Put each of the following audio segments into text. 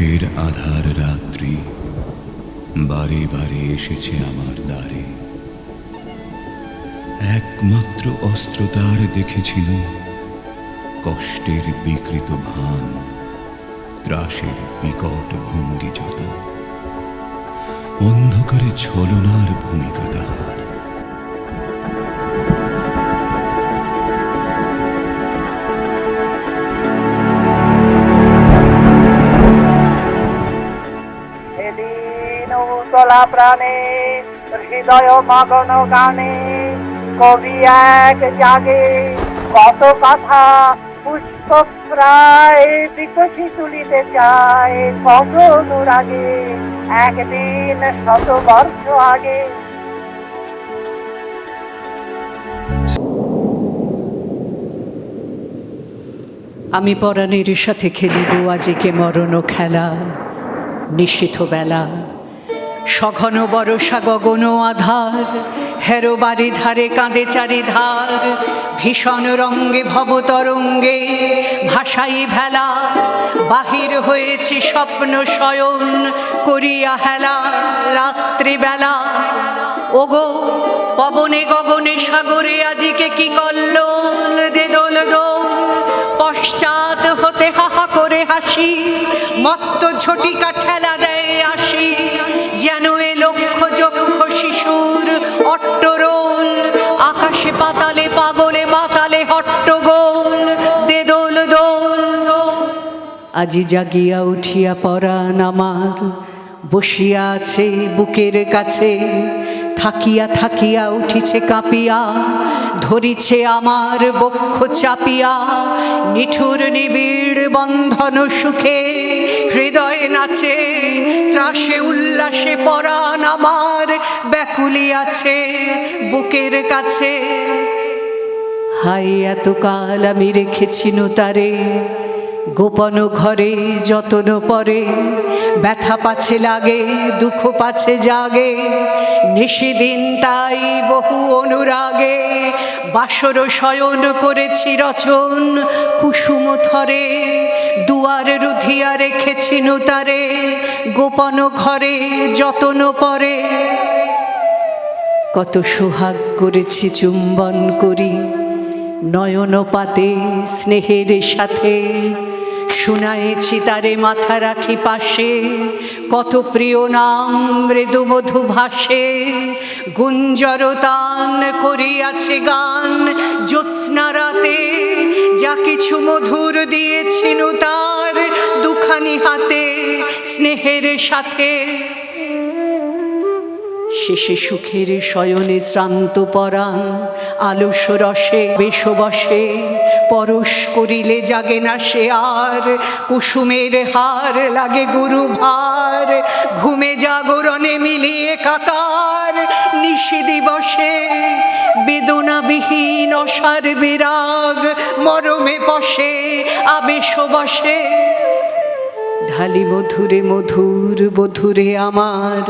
দুঃখের আধার রাত্রি, বারে বারে এসেছে আমার দ্বারে। একমাত্র অস্ত্র তার দেখেছিল, কষ্টের বিকৃত ভান, ত্রাসের বিকট ভঙ্গি যত অন্ধকারে ছলনার ভূমিকা তাহার। প্রাণে হৃদয় মগন গানে কবি এক জাগে কত কথা পুষ্প বিকশি তুলিতে চায় কত একদিন শত বর্ষ আগে আমি পরাণের সাথে খেলিব, আজিকে মরণ খেলা নিশীথ বেলা। সঘন বরষা গগন আধার, হেরো বাড়ি ধারে কাঁদে চারি চারিধার, ভীষণ রঙ্গে ভবতরঙ্গে ভাষাই ভেলা, বাহির হয়েছে স্বপ্ন শয়ন করিয়া হেলা রাত্রিবেলা ওগো, পবনে গগনে সাগরে আজিকে কি কল্লোল দে দোল দোল। পশ্চাৎ হতে হাহা করে হাসি, মত্ত ঝটিকা ঠেলা দেয় আজি জাগিয়া উঠিয়া পরাণ আমার বসিয়া আছে বুকের কাছে, থাকিয়া থাকিয়া উঠিছে কাঁপিয়া, ধরিছে আমার বক্ষ চাপিয়া, নিঠুর নিবিড় বন্ধন সুখে, হৃদয় নাচে, ত্রাসে উল্লাসে পরাণ আমার ব্যাকুলি আছে বুকের কাছে। হাই এতকাল আমি রেখেছি তারে গোপন ঘরে যতন পরে ব্যথা পাছে লাগে, দুঃখ পাছে জাগে, নিশিদিন তাই বহু অনুরাগে, বাসর শয়ন করেছি রচন, কুসুম থরে, দুয়ার রুধিয়া রেখেছি নুতারে, গোপন ঘরে যতন পরে। কত সোহাগ করেছি চুম্বন করি নয়ন পাতে স্নেহের সাথে। শুনাইছি তারে মাথা রাখি পাশে। কত প্রিয় নাম মৃদু মধু ভাসে। গুঞ্জরতান করিয়াছে গান জ্যোৎস্না রাতে। যা কিছু মধুর দিয়েছিল তার দুখানি হাতে স্নেহের সাথে। শেষে সুখের শয়নে শ্রান্ত পরাণ আলস রসে বেশ বসে পরশ করিলে জাগে না সে আর। কুসুমের হার লাগে গুরু ভার, ঘুমে জাগরণে মিলিয়ে কাকার নিশি দিবসে বেদনাবিহীন অসার বিরাগ, মরমে বসে আবেশ বসে ঢালি মধুরে মধুর বধুরে আমার।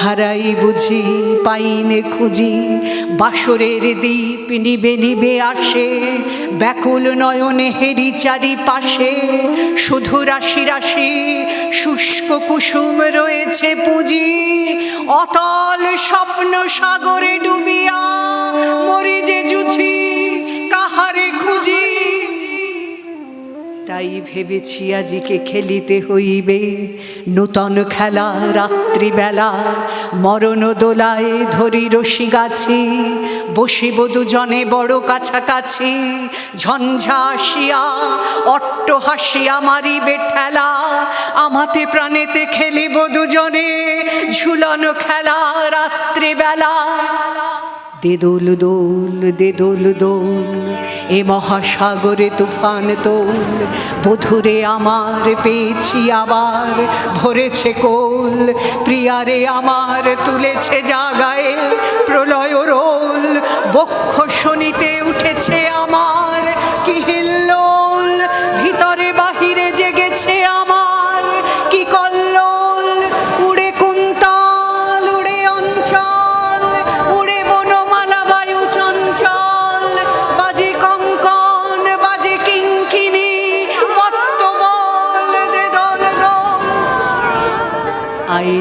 হারাই বুঝি, পাইনে খুঁজি, বাসরের দ্বীপ নিবে নিবে আসে। ব্যাকুল নয়নে হেরি চারি পাশে শুধু রাশি রাশি শুষ্ক কুসুম রয়েছে পুঁজি। অতল স্বপ্ন সাগরে ডুবিয়া তাই ভেবেছি আজিকে খেলিতে হইবে। নূতন খেলা রাত্রিবেলা, মরণ দোলায় ধরি রশি গাছি, বসিব দুজনে বড় কাছাকাছি। ঝঞ্ঝা আসিয়া, অট্ট হাসিয়া মারিবে ঠেলা, আমাতে প্রাণেতে খেলিব দুজনে। ঝুলন খেলা রাত্রিবেলা। দে দোল দোল, দে দোল দোল, এ মহাসাগরে তুফান তোল। বধুরে আমার পেয়েছি আবার, ভরেছে কোল। প্রিয়ারে আমার তুলেছে জাগায় প্রলয় রোল। বক্ষ শনিতে উঠেছে আমার কি হিল্লোল ভিতরে বাহিরে জেগেছে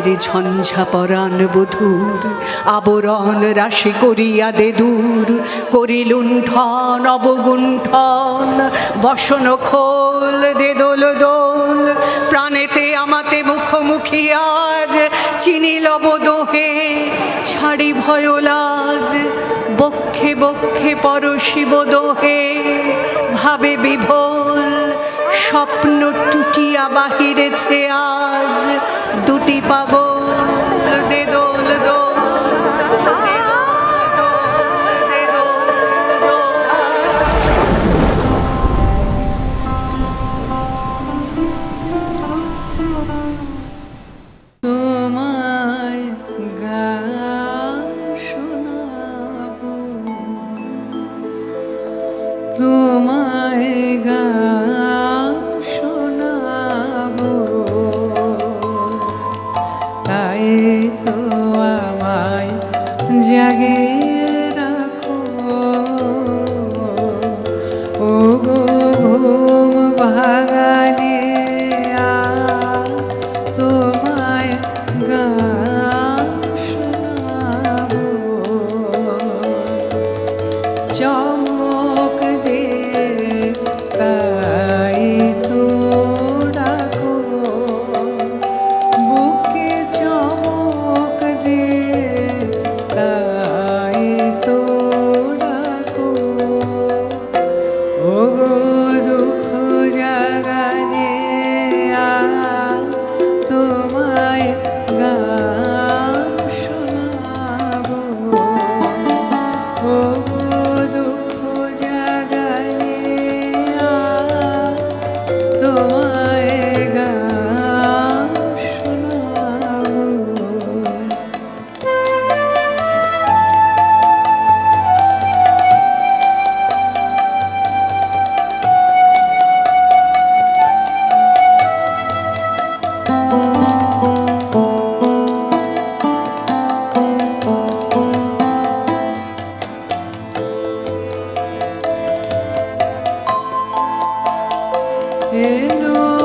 দে ঝঞ্ঝা পরাণ বধূর, আবরণ রাশি করিয়া দে দূর করি লুণ্ঠন অবগুণ্ঠন বসন খোল, দে দোল দোল, প্রাণেতে আমাতে মুখোমুখি আজ, চিনি লব দোহে, ছাড়ি ভয়লাজ বক্ষে বক্ষে পরশিব দোহে, ভাবে বিভোল স্বপ্ন টুটিয়া বাহিরেছে আজ। দুটি পাগল দে দোল দোল তোমায় গা en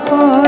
point.